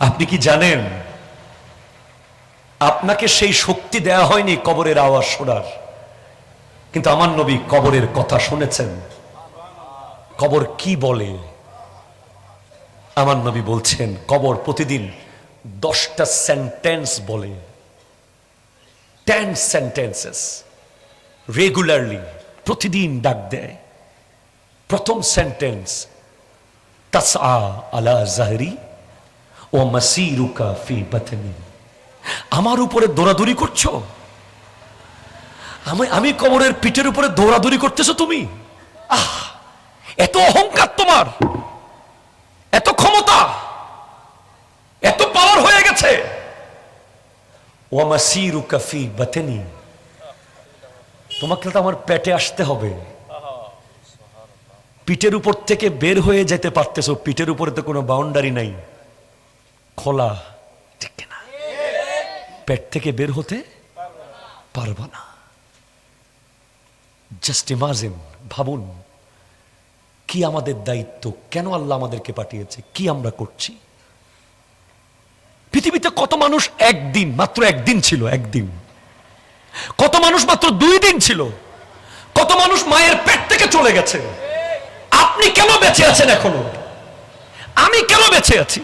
আপনি কি জানেন? আপনাকে সেই শক্তি দেয়া হয়নি কবরের আওয়াজ শোনার। কিন্তু আমার নবী কবরের কথা শুনেছেন। কবর কি বলে? আমার নবী বলছেন, কবর প্রতিদিন দশটা সেন্টেন্স বলে। টেন সেন্টেন্সেস রেগুলারলি প্রতিদিন ডাক দেয়। প্রথম সেন্টেন্স তাস আ আলা জাহরি ও মাসিরুকা ফি বাতনি। আমার উপরে দৌড়াদৌড়ি করছ? আমি আমি কবরের পিঠের উপরে দৌড়াদৌড়ি করতেছো তুমি? আহ, এত অহংকার তোমার! এত ক্ষমতা! এত পাওয়ার হয়ে গেছে! ওয়ামাসিরুকা ফি বাতনি। তোমাকে তো আমার পেটে আসতে হবে। পিঠের উপর থেকে বের হয়ে যেতে পারতেছো। পিঠের উপরে তো কোনো বাউন্ডারি নাই। খোলা ঠিক না পেট থেকে বের হতে পারবা না। জাস্ট ইমাজিন ভাবুন, কি আমাদের দায়িত্ব, কেন আল্লাহ আমাদেরকে পাঠিয়েছে, কি আমরা করছি? পৃথিবীতে কত মানুষ একদিন, মাত্র একদিন ছিল, একদিন। কত মানুষ মাত্র দুই দিন ছিল। কত মানুষ মায়ের পেট থেকে চলে গেছে। আপনি কেন বেঁচে আছেন এখনও? আমি কেন বেঁচে আছি?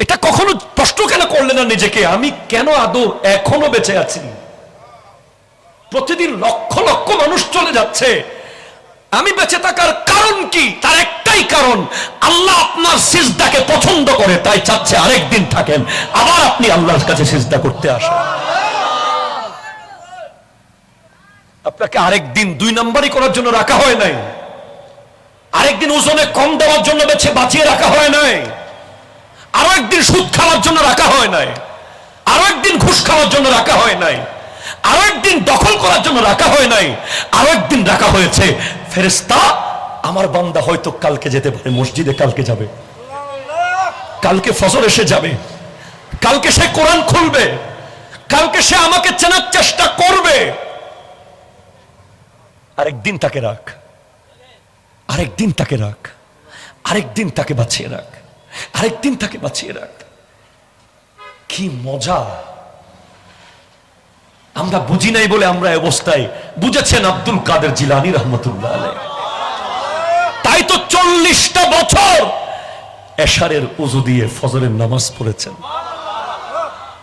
এটা কখনো প্রশ্ন কেন করলে না নিজেকে? আমি কেন আদৌ এখনও বেঁচে আছি? প্রতিদিন লক্ষ লক্ষ মানুষ চলে যাচ্ছে। আমি বেঁচে থাকার কারণ কি? তার একটাই কারণ, আল্লাহ আপনার সিজদাকে পছন্দ করে, তাই চাচ্ছে আরেকদিন থাকেন। আবার আপনি আল্লাহর কাছে সিজদা করতে আসেন। আপনাকে আরেকদিন দুই নম্বরই করার জন্য রাখা হয় নাই। আরেকদিন ওজনে কম দেওয়ার জন্য বেছে বাঁচিয়ে রাখা হয় নাই। আরও একদিন সুদ খাওয়ার জন্য রাখা হয় নাই। আরও একদিন ঘুষ খাওয়ার জন্য রাখা হয় নাই। আরও একদিন দখল করার জন্য রাখা হয় নাই। আরও একদিন রাখা হয়েছে ফেরেস্তা আমার বান্দা হয়তো কালকে যেতে পারে, মসজিদে কালকে যাবে। কালকে ফসল এসে যাবে। কালকে সে কোরআন খুলবে। কালকে সে আমাকে চেনার চেষ্টা করবে। আরেকদিন তাকে রাখ। আরেকদিন তাকে রাখ। আরেকদিন তাকে বাঁচিয়ে রাখ। আরেকদিন তাকে বাঁচিয়ে রাখ। কি মজা। আমরা বুঝি নাই বলে আমরা অবস্থায়। বুঝেছেন আব্দুল কাদের জিলানি রহমতুল্লাহ তাই তো চল্লিশটা বছর এশারের উজু দিয়ে ফজরের নামাজ পড়েছেন।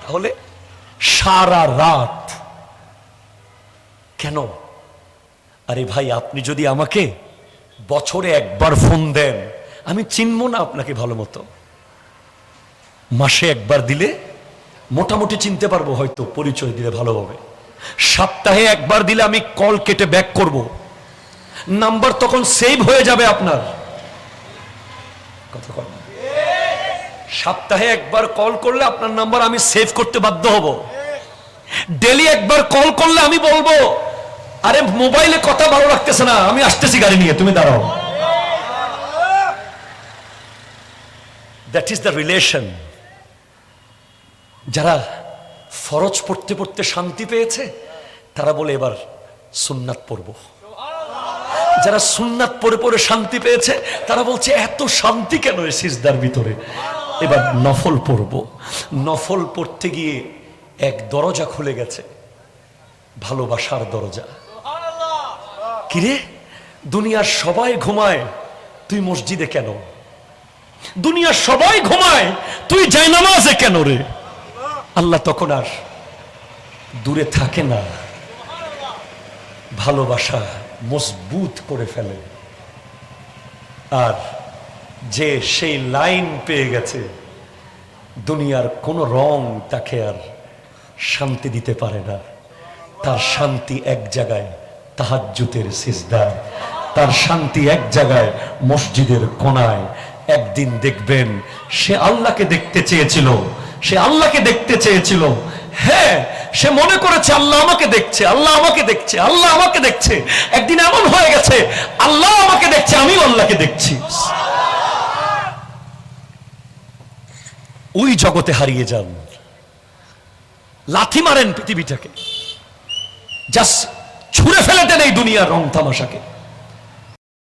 তাহলে সারা রাত কেন? আরে ভাই, আপনি যদি আমাকে বছরে একবার ফোন দেন, আমি চিনব না আপনাকে ভালো মতো। মাসে একবার দিলে মোটামুটি চিনতে পারব হয়তো পরিচয় দিলে ভালোভাবে সপ্তাহে একবার দিলে আমি কল কেটে ব্যাক করব। নাম্বার তখন সেভ হয়ে যাবে আপনার। কথা সপ্তাহে একবার কল করলে আপনার নাম্বার আমি সেভ করতে বাধ্য হব। ডেলি একবার কল করলে আমি বলব, আরে মোবাইলে কথা ভালো রাখতেছে না, আমি আসতেছি গাড়ি নিয়ে, তুমি দাঁড়াও। দ্যাট ইজ দ্য রিলেশন যারা ফরজ পড়তে পড়তে শান্তি পেয়েছে, তারা বলে এবার সুন্নাত পড়ব। যারা সুন্নাত পড়ে পড়ে শান্তি পেয়েছে, তারা বলছে, এত শান্তি কেন এই সিজদার ভিতরে? এবার নফল পড়ব। নফল পড়তে গিয়ে এক দরজা খুলে গেছে, ভালোবাসার দরজা। কিরে? দুনিয়ার সবাই ঘুমায়, তুই মসজিদে কেন? দুনিয়ার সবাই ঘুমায়, তুই যাই নামাজে কেন রে? আল্লাহ তখন আর দূরে থাকে না। ভালোবাসা মজবুত করে ফেলে। আর যে সেই লাইন পেয়ে গেছে, দুনিয়ার কোনো রং তাকে আর শান্তি দিতে পারে না। তার শান্তি এক জায়গায় তাহাজ্জুতের সিজদায় তার শান্তি এক জায়গায় মসজিদের কোনায়। একদিন দেখবেন সে আল্লাহকে দেখতে চেয়েছিল সে আল্লাহকে দেখতে চেয়েছিল। হ্যাঁ সে মনে করেছে, আল্লাহ আমাকে দেখছে, আল্লাহ আমাকে দেখছে, আল্লাহ আমাকে দেখছে। একদিন এমন হয়ে গেছে, আল্লাহ আমাকে দেখছে, আমিও আল্লাহকে দেখছি। ওই জগতে হারিয়ে যান। লাথি মারেন পৃথিবীটাকে। জাস্ট ছুঁড়ে ফেলে দেন এই দুনিয়ার রং তামাশাকে।